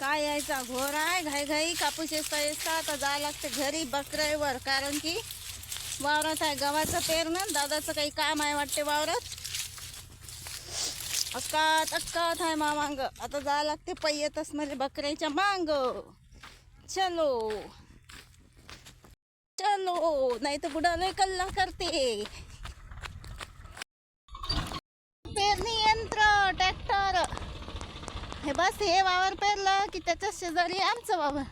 काय यायचा? घोर आहे घाई घाई कापूस येसता येसता आता जायला लागते घरी बकऱ्यावर. कारण की वावरात आहे गव्हाचं पेरणं दादाचं काही काम आहे वाटते वावरात. अक्कात अक्कात आहे मामांग. आता जायला लागते पैयतच म्हणजे बकऱ्याच्या मांग. चलो. चलो. नाही तर बुडालो कल्ला करते. हे बस हे वावर पेरलं की त्याच्या शेजारी आमचं वावर.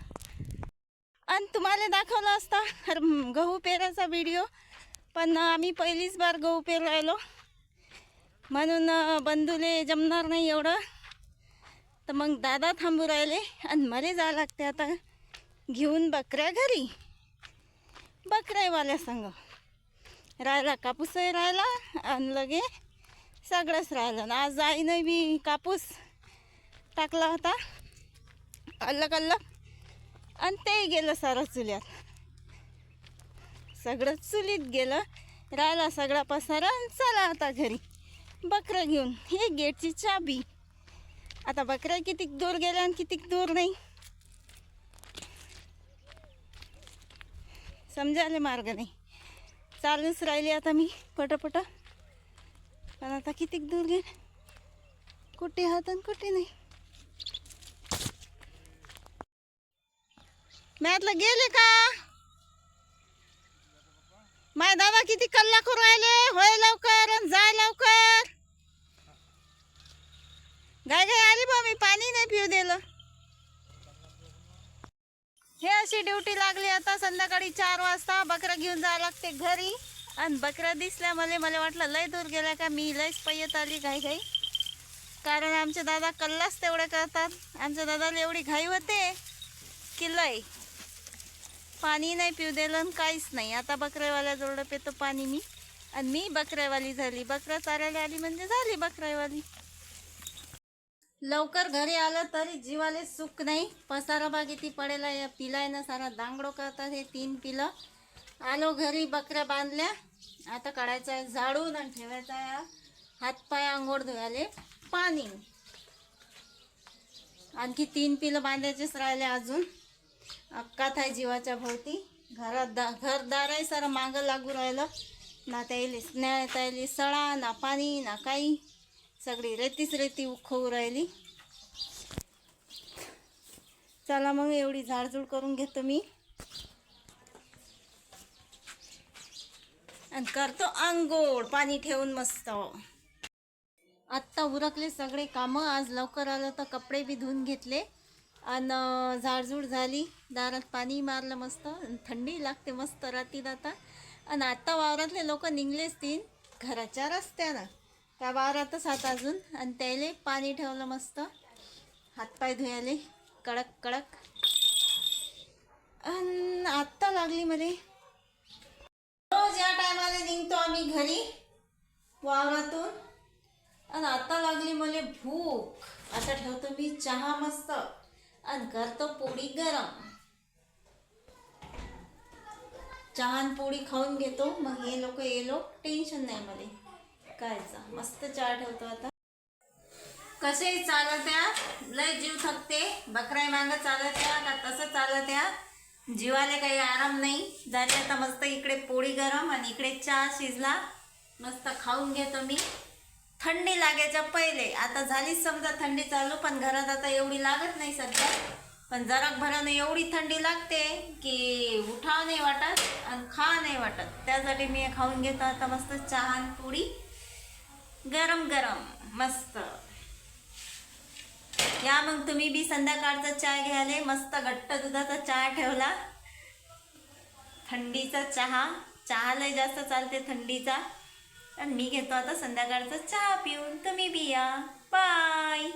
आणि तुम्हाला दाखवलं असता गहू पेरायचा व्हिडिओ पण आम्ही पहिलीच बार गहू पेरायलो राहिलो म्हणून बंधूले जमणार नाही एवढं. तर मग दादा थांबू राहिले आणि मला जावं लागते आता घेऊन बकऱ्या घरी. बकऱ्यावाल्या संग. राहिला कापूसही राहिला आणि लगे सगळंच राहिलं. आणि आज जाईन बी कापूस. टाकला होता. अल्लग अल्लग आणि तेही गेलं सारं चुल्यात सगळं चुलीत गेलं राहिला सगळा पसारा आणि चला आता घरी. बकरं घेऊन. हे गेटची चाबी. आता बकऱ्या कितीक दूर गेल्या आणि कितीक दूर नाही. समजायला मार्ग नाही. चालूच राहिली आता मी पटापट. पण आता कितीक दूर गेले? कुठे आहात आणि कुठे नाही? मॅथला गेले का? माय दादा किती कल्ला करू राहिले? होय लवकर आणि जाय लवकर. गाय गाय आली बा मी पाणी नाही पिऊ दिलं. हे अशी ड्युटी लागली आता संध्याकाळी चार वाजता बकरा घेऊन जावं लागते घरी. आणि बकरा दिसल्या मला मला वाटलं लय दूर गेला का मी लयच पयत आली घाई घाई कारण आमचे दादा कल्लाच तेवढे करतात. आमच्या दादाला एवढी घाई होते की लय. पाणी नाही पिऊ दिलं आणि काहीच नाही. आता बकऱ्यावाल्या जोडं पितो पाणी मी. आणि मी बकऱ्यावाली झाली. बकऱ्या चारायला आली म्हणजे झाली बकऱ्यावाली. लवकर घरी आलं तरी जीवाले सुख नाही. पसारा बाग किती पडेला या पिलाय ना सारा दांगडो करतात हे तीन पिलं. आलो घरी बकऱ्या बांधल्या. आता काढायचं आहे झाडून आणि ठेवायचं आहे हातपाय आंघोळ धुवायले पाणी. आणखी तीन पिलं बांधायचेच राहिले अजून. अक्कात आहे जीवाच्या भोवती. घरात दा घरदार आहे सर मागं लागू राहिलं. ना त्याली ना त्याली सळा ना पाणी ना काही. सगळी रेतीच रेती उखवू राहिली. चला मग एवढी झाडझूड करून घेतो मी. आणि करतो आंघोळ पाणी ठेवून मस्त. आत्ता उरकले सगळे कामं आज लवकर आलं तर कपडे बी धुवून घेतले. आणि झाडझूड झाली. दारात पाणी मारलं मस्त. थंडी लागते मस्त रात्री आता. आणि आत्ता वावरातले लोक निघलेच तीन. घराच्या रस्त्यानं. त्या वावरातच आता अजून. आणि त्याले पाणी ठेवलं मस्त. हातपाय धुयाले. कडक कडक. आणि आत्ता लागली मध्ये रोज या टायमाला निघतो आम्ही घरी. वावरातून. आणि आता लागली मला भूक. आता ठेवतो मी चहा मस्त. आणि करतो पोळी गरम. चहा पोळी खाऊन घेतो मग हे लोक ये लोक टेन्शन नाही मला. कायचा मस्त चहा ठेवतो आता. कसे चालत्या लय जीव थकते. बकराई मागं चालत्या का तसं चालत या? जीवाला काही आराम नाही. झाले आता मस्त इकडे पोळी गरम आणि इकडे चहा शिजला. मस्त खाऊन घेतो मी. लागायच्या पहिले. आता झालीच समजा थंडी चालू पण घरात आता एवढी लागत नाही सध्या. पण जराक भरानं एवढी थंडी लागते की उठाव नाही वाटत आणि खा नाही वाटत. त्यासाठी मी खाऊन घेतो आता मस्त चहा आणि पोळी गरम गरम मस्त. या मग तुम्ही बी संध्याकाळचा चहा घ्यायला मस्त घट्ट दुधाचा चहा ठेवला. थंडीचा चहा. चहा लय जास्त चालते थंडीचा. आणि मी घेतो आता संध्याकाळचा चहा पिऊन. तुम्ही बिया. बाय.